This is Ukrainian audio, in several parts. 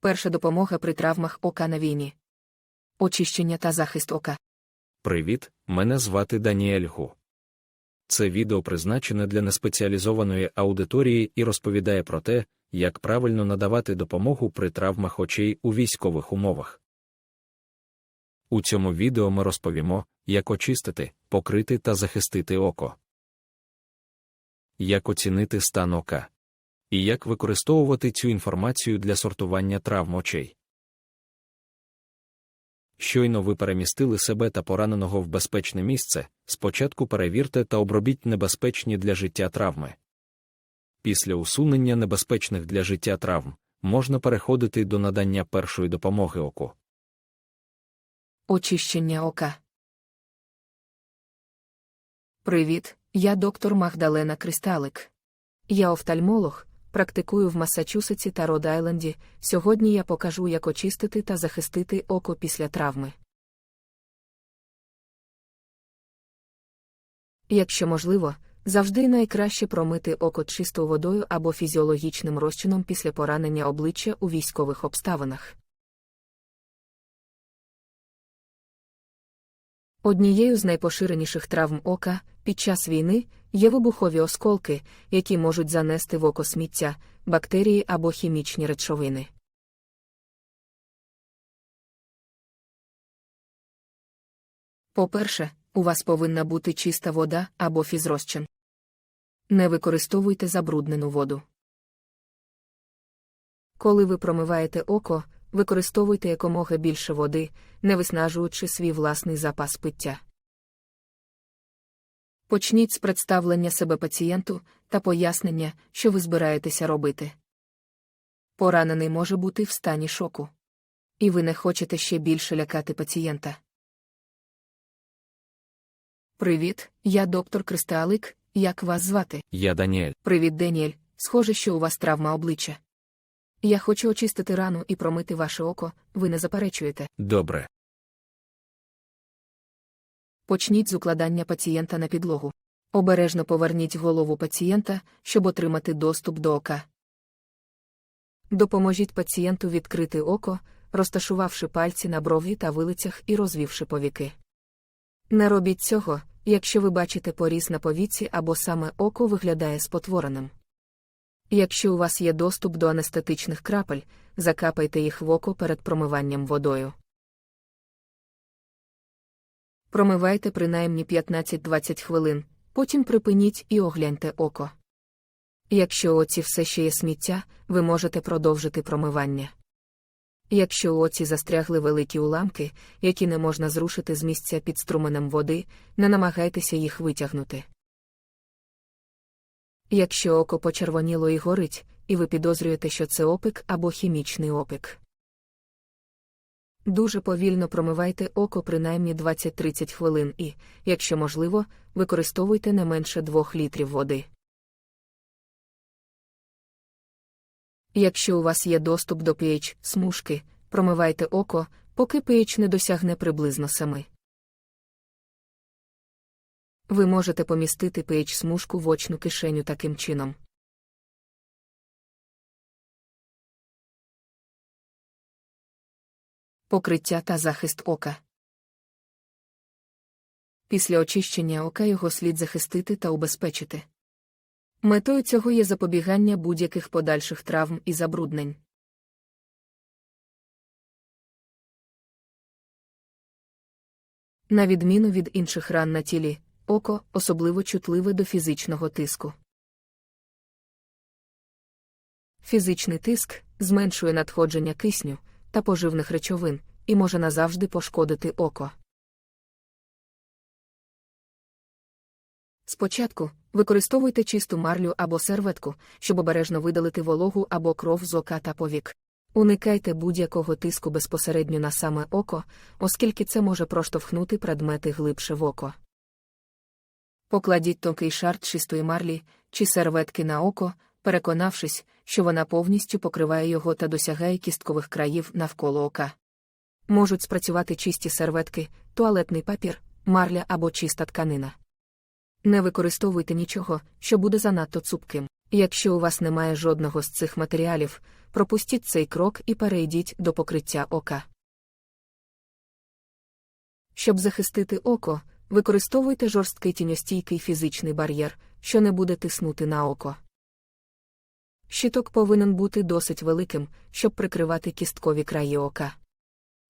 Перша допомога при травмах ока на війні. Очищення та захист ока. Привіт, мене звати Даніель Гу. Це відео призначене для неспеціалізованої аудиторії і розповідає про те, як правильно надавати допомогу при травмах очей у військових умовах. У цьому відео ми розповімо, як очистити, покрити та захистити око, як оцінити стан ока, і як використовувати цю інформацію для сортування травм очей. Щойно ви перемістили себе та пораненого в безпечне місце, спочатку перевірте та обробіть небезпечні для життя травми. Після усунення небезпечних для життя травм можна переходити до надання першої допомоги оку. Очищення ока. Привіт, я доктор Магдалена Кристалик. Я офтальмолог, практикую в Массачусетсі та Род-Айленді. Сьогодні я покажу, як очистити та захистити око після травми. Якщо можливо, завжди найкраще промити око чистою водою або фізіологічним розчином після поранення обличчя у військових обставинах. Однією з найпоширеніших травм ока під час війни є вибухові осколки, які можуть занести в око сміття, бактерії або хімічні речовини. По-перше, у вас повинна бути чиста вода або фізрозчин. Не використовуйте забруднену воду. Коли ви промиваєте око, використовуйте якомога більше води, не виснажуючи свій власний запас пиття. Почніть з представлення себе пацієнту та пояснення, що ви збираєтеся робити. Поранений може бути в стані шоку. І ви не хочете ще більше лякати пацієнта. Привіт, я доктор Кристалик. Як вас звати? Я Даніель. Привіт, Деніель. Схоже, що у вас травма обличчя. Я хочу очистити рану і промити ваше око, ви не заперечуєте. Добре. Почніть з укладання пацієнта на підлогу. Обережно поверніть голову пацієнта, щоб отримати доступ до ока. Допоможіть пацієнту відкрити око, розташувавши пальці на брові та вилицях і розвівши повіки. Не робіть цього, якщо ви бачите поріз на повіці або саме око виглядає спотвореним. Якщо у вас є доступ до анестетичних крапель, закапайте їх в око перед промиванням водою. Промивайте принаймні 15-20 хвилин, потім припиніть і огляньте око. Якщо у оці все ще є сміття, ви можете продовжити промивання. Якщо оці застрягли великі уламки, які не можна зрушити з місця під струменем води, не намагайтеся їх витягнути. Якщо око почервоніло і горить, і ви підозрюєте, що це опик або хімічний опик. Дуже повільно промивайте око принаймні 20-30 хвилин і, якщо можливо, використовуйте не менше 2 літрів води. Якщо у вас є доступ до pH смужки, промивайте око, поки pH не досягне приблизно 7. Ви можете помістити pH смужку в очну кишеню таким чином. Покриття та захист ока. Після очищення ока його слід захистити та убезпечити. Метою цього є запобігання будь-яких подальших травм і забруднень. На відміну від інших ран на тілі, око особливо чутливе до фізичного тиску. Фізичний тиск зменшує надходження кисню та поживних речовин і може назавжди пошкодити око. Спочатку використовуйте чисту марлю або серветку, щоб обережно видалити вологу або кров з ока та повік. Уникайте будь-якого тиску безпосередньо на саме око, оскільки це може проштовхнути предмети глибше в око. Покладіть тонкий шар чистої марлі чи серветки на око, переконавшись, що вона повністю покриває його та досягає кісткових країв навколо ока. Можуть спрацювати чисті серветки, туалетний папір, марля або чиста тканина. Не використовуйте нічого, що буде занадто цупким. Якщо у вас немає жодного з цих матеріалів, пропустіть цей крок і перейдіть до покриття ока. Щоб захистити око, використовуйте жорсткий тіньостійкий фізичний бар'єр, що не буде тиснути на око. Щиток повинен бути досить великим, щоб прикривати кісткові краї ока.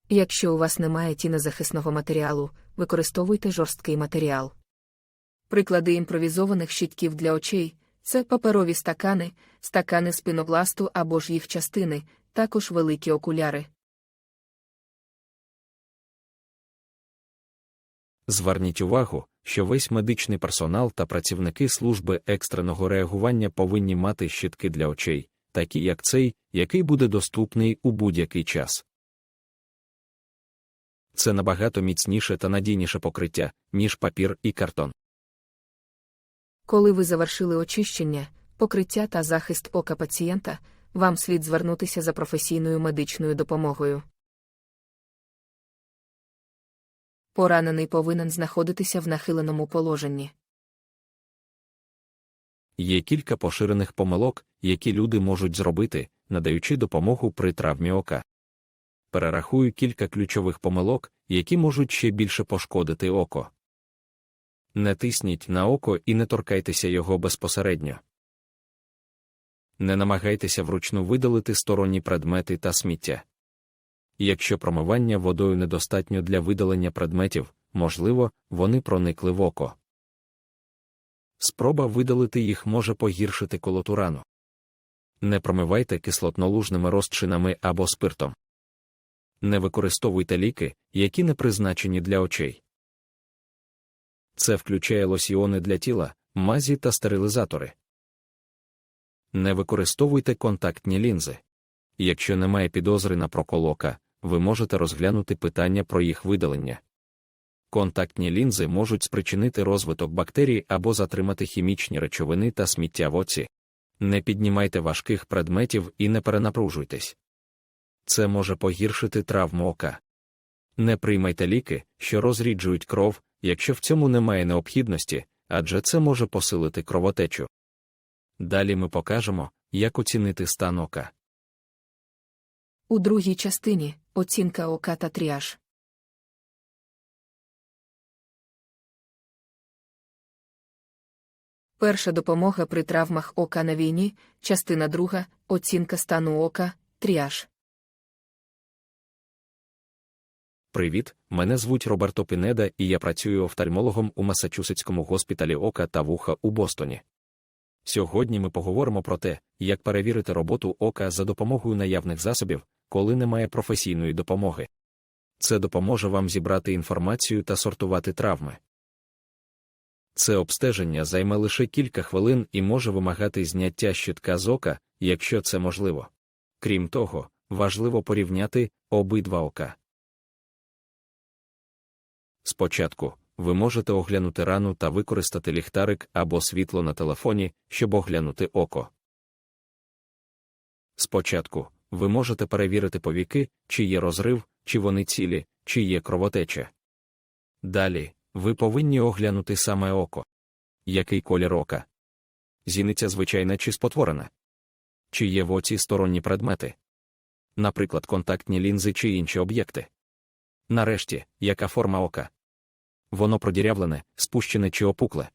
Якщо у вас немає тінезахисного матеріалу, використовуйте жорсткий матеріал. Приклади імпровізованих щитків для очей це паперові стакани, стакани з пінопласту або ж їх частини, також великі окуляри. Зверніть увагу, що весь медичний персонал та працівники служби екстреного реагування повинні мати щитки для очей, такі як цей, який буде доступний у будь-який час. Це набагато міцніше та надійніше покриття, ніж папір і картон. Коли ви завершили очищення, покриття та захист ока пацієнта, вам слід звернутися за професійною медичною допомогою. Поранений повинен знаходитися в нахиленому положенні. Є кілька поширених помилок, які люди можуть зробити, надаючи допомогу при травмі ока. Перерахую кілька ключових помилок, які можуть ще більше пошкодити око. Не тисніть на око і не торкайтеся його безпосередньо. Не намагайтеся вручну видалити сторонні предмети та сміття. Якщо промивання водою недостатньо для видалення предметів, можливо, вони проникли в око. Спроба видалити їх може погіршити колоту рану. Не промивайте кислотнолужними розчинами або спиртом. Не використовуйте ліки, які не призначені для очей. Це включає лосьйони для тіла, мазі та стерилізатори. Не використовуйте контактні лінзи. Якщо немає підозри на прокол ока, ви можете розглянути питання про їх видалення. Контактні лінзи можуть спричинити розвиток бактерій або затримати хімічні речовини та сміття в оці. Не піднімайте важких предметів і не перенапружуйтесь. Це може погіршити травму ока. Не приймайте ліки, що розріджують кров, якщо в цьому немає необхідності, адже це може посилити кровотечу. Далі ми покажемо, як оцінити стан ока. У другій частині оцінка ока та тріаж. Перша допомога при травмах ока на війні, частина друга оцінка стану ока, тріаж. Привіт, мене звуть Роберто Пінеда і я працюю офтальмологом у Масачусетському госпіталі ока та вуха у Бостоні. Сьогодні ми поговоримо про те, як перевірити роботу ока за допомогою наявних засобів, коли немає професійної допомоги. Це допоможе вам зібрати інформацію та сортувати травми. Це обстеження займе лише кілька хвилин і може вимагати зняття щитка з ока, якщо це можливо. Крім того, важливо порівняти обидва ока. Спочатку ви можете оглянути рану та використати ліхтарик або світло на телефоні, щоб оглянути око. Спочатку ви можете перевірити повіки, чи є розрив, чи вони цілі, чи є кровотеча. Далі ви повинні оглянути саме око. Який колір ока? Зіниця звичайна чи спотворена? Чи є в оці сторонні предмети? Наприклад, контактні лінзи чи інші об'єкти. Нарешті, яка форма ока? Воно продірявлене, спущене чи опукле.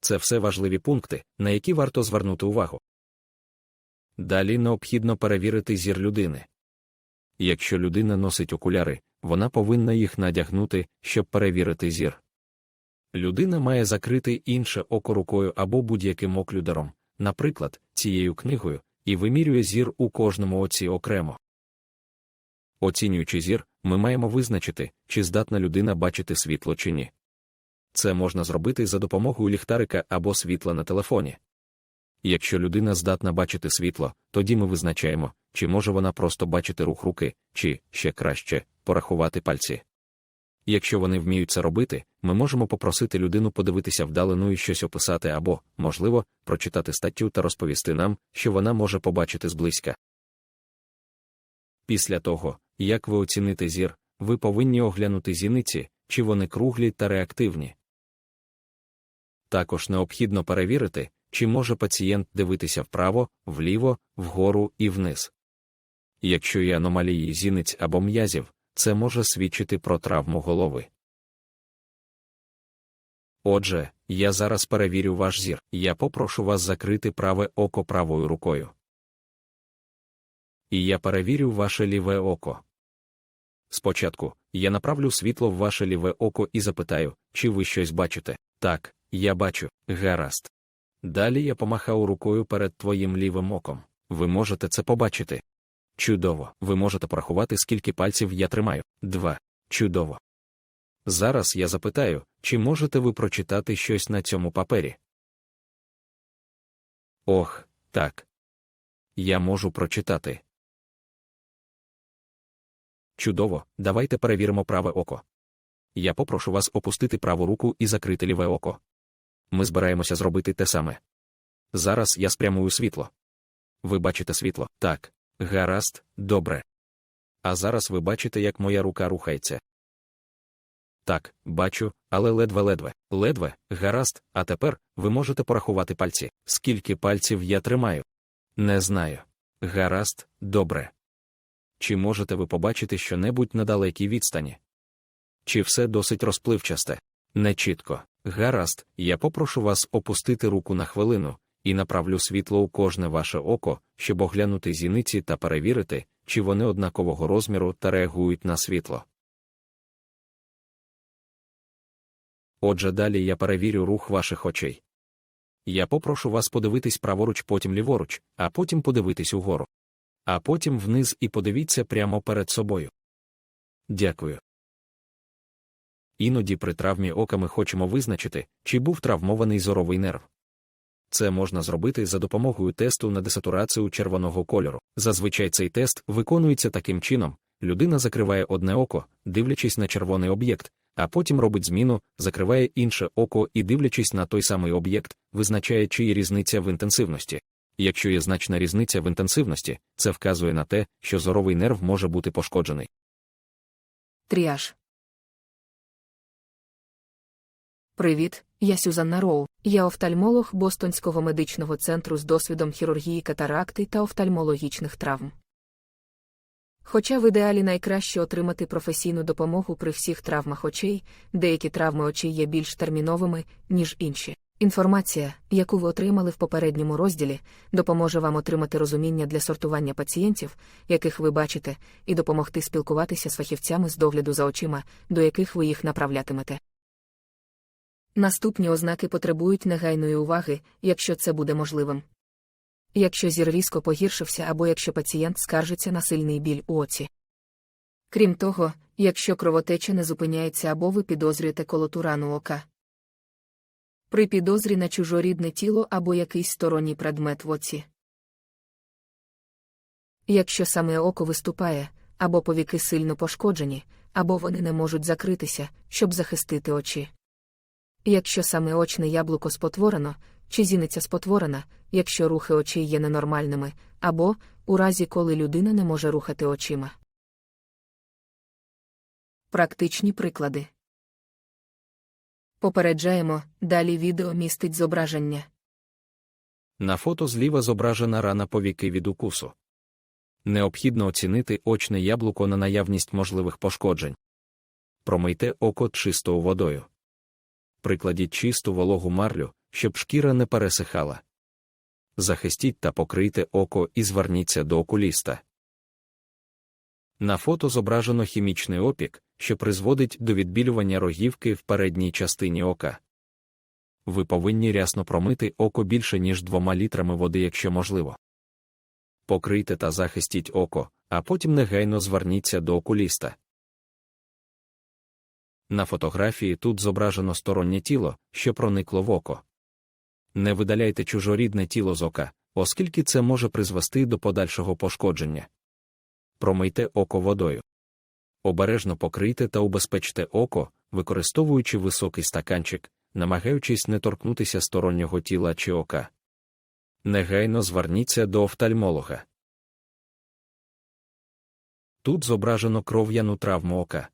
Це все важливі пункти, на які варто звернути увагу. Далі необхідно перевірити зір людини. Якщо людина носить окуляри, вона повинна їх надягнути, щоб перевірити зір. Людина має закрити інше око рукою або будь-яким оклюдером, наприклад, цією книгою, і вимірює зір у кожному оці окремо. Оцінюючи зір, ми маємо визначити, чи здатна людина бачити світло чи ні. Це можна зробити за допомогою ліхтарика або світла на телефоні. Якщо людина здатна бачити світло, тоді ми визначаємо, чи може вона просто бачити рух руки, чи, ще краще, порахувати пальці. Якщо вони вміють це робити, ми можемо попросити людину подивитися вдалину і щось описати або, можливо, прочитати статтю та розповісти нам, що вона може побачити зблизька. Після того, як ви оціните зір, ви повинні оглянути зіниці, чи вони круглі та реактивні. Також необхідно перевірити, чи може пацієнт дивитися вправо, вліво, вгору і вниз. Якщо є аномалії зіниць або м'язів, це може свідчити про травму голови. Отже, я зараз перевірю ваш зір. Я попрошу вас закрити праве око правою рукою. І я перевірю ваше ліве око. Спочатку я направлю світло в ваше ліве око і запитаю, чи ви щось бачите. Так, я бачу, гаразд. Далі я помахав рукою перед твоїм лівим оком. Ви можете це побачити. Чудово. Ви можете порахувати, скільки пальців я тримаю. Два. Чудово. Зараз я запитаю, чи можете ви прочитати щось на цьому папері? Ох, так. Я можу прочитати. Чудово, давайте перевіримо праве око. Я попрошу вас опустити праву руку і закрити ліве око. Ми збираємося зробити те саме. Зараз я спрямую світло. Ви бачите світло? Так. Гаразд, добре. А зараз ви бачите, як моя рука рухається. Так, бачу, але ледве-ледве. Ледве, гаразд, а тепер ви можете порахувати пальці. Скільки пальців я тримаю? Не знаю. Гаразд, добре. Чи можете ви побачити щонебудь на далекій відстані? Чи все досить розпливчасте? Не чітко. Гаразд, я попрошу вас опустити руку на хвилину і направлю світло у кожне ваше око, щоб оглянути зіниці та перевірити, чи вони однакового розміру та реагують на світло. Отже, далі я перевірю рух ваших очей. Я попрошу вас подивитись праворуч, потім ліворуч, а потім подивитись угору. А потім вниз і подивіться прямо перед собою. Дякую. Іноді при травмі ока ми хочемо визначити, чи був травмований зоровий нерв. Це можна зробити за допомогою тесту на десатурацію червоного кольору. Зазвичай цей тест виконується таким чином: людина закриває одне око, дивлячись на червоний об'єкт, а потім робить зміну, закриває інше око і, дивлячись на той самий об'єкт, визначає, чи є різниця в інтенсивності. Якщо є значна різниця в інтенсивності, це вказує на те, що зоровий нерв може бути пошкоджений. Тріаж. Привіт, я Сюзанна Роу. Я офтальмолог Бостонського медичного центру з досвідом хірургії катаракти та офтальмологічних травм. Хоча в ідеалі найкраще отримати професійну допомогу при всіх травмах очей, деякі травми очей є більш терміновими, ніж інші. Інформація, яку ви отримали в попередньому розділі, допоможе вам отримати розуміння для сортування пацієнтів, яких ви бачите, і допомогти спілкуватися з фахівцями з догляду за очима, до яких ви їх направлятимете. Наступні ознаки потребують негайної уваги, якщо це буде можливим. Якщо зір різко погіршився або якщо пацієнт скаржиться на сильний біль у оці. Крім того, якщо кровотеча не зупиняється або ви підозрюєте колоту рану ока. При підозрі на чужорідне тіло або якийсь сторонній предмет в оці. Якщо саме око виступає, або повіки сильно пошкоджені, або вони не можуть закритися, щоб захистити очі. Якщо саме очне яблуко спотворено, чи зіниця спотворена, якщо рухи очей є ненормальними, або у разі, коли людина не може рухати очима. Практичні приклади. Попереджаємо, далі відео містить зображення. На фото зліва зображена рана повіки від укусу. Необхідно оцінити очне яблуко на наявність можливих пошкоджень. Промийте око чистою водою. Прикладіть чисту вологу марлю, щоб шкіра не пересихала. Захистіть та покрийте око і зверніться до окуліста. На фото зображено хімічний опік, що призводить до відбілювання рогівки в передній частині ока. Ви повинні рясно промити око більше, ніж двома літрами води, якщо можливо. Покрийте та захистіть око, а потім негайно зверніться до окуліста. На фотографії тут зображено стороннє тіло, що проникло в око. Не видаляйте чужорідне тіло з ока, оскільки це може призвести до подальшого пошкодження. Промийте око водою. Обережно покрийте та убезпечте око, використовуючи високий стаканчик, намагаючись не торкнутися стороннього тіла чи ока. Негайно зверніться до офтальмолога. Тут зображено кров'яну травму ока.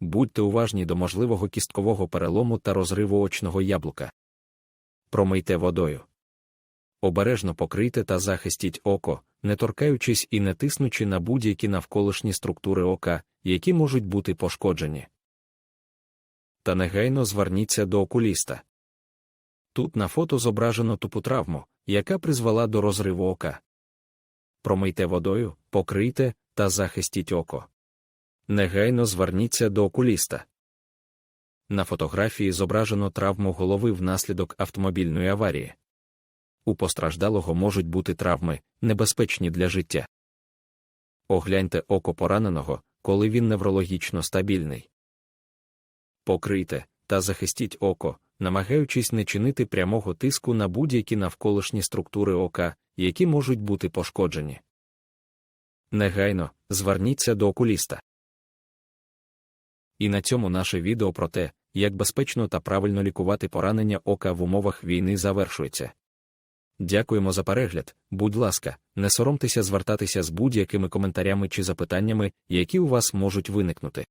Будьте уважні до можливого кісткового перелому та розриву очного яблука. Промийте водою. Обережно покрийте та захистіть око, не торкаючись і не тиснучи на будь-які навколишні структури ока, які можуть бути пошкоджені. Та негайно зверніться до окуліста. Тут на фото зображено тупу травму, яка призвела до розриву ока. Промийте водою, покрийте та захистіть око. Негайно зверніться до окуліста. На фотографії зображено травму голови внаслідок автомобільної аварії. У постраждалого можуть бути травми, небезпечні для життя. Огляньте око пораненого, коли він неврологічно стабільний. Покрийте та захистіть око, намагаючись не чинити прямого тиску на будь-які навколишні структури ока, які можуть бути пошкоджені. Негайно зверніться до окуліста. І на цьому наше відео про те, як безпечно та правильно лікувати поранення ока в умовах війни завершується. Дякуємо за перегляд. Будь ласка, не соромтеся звертатися з будь-якими коментарями чи запитаннями, які у вас можуть виникнути.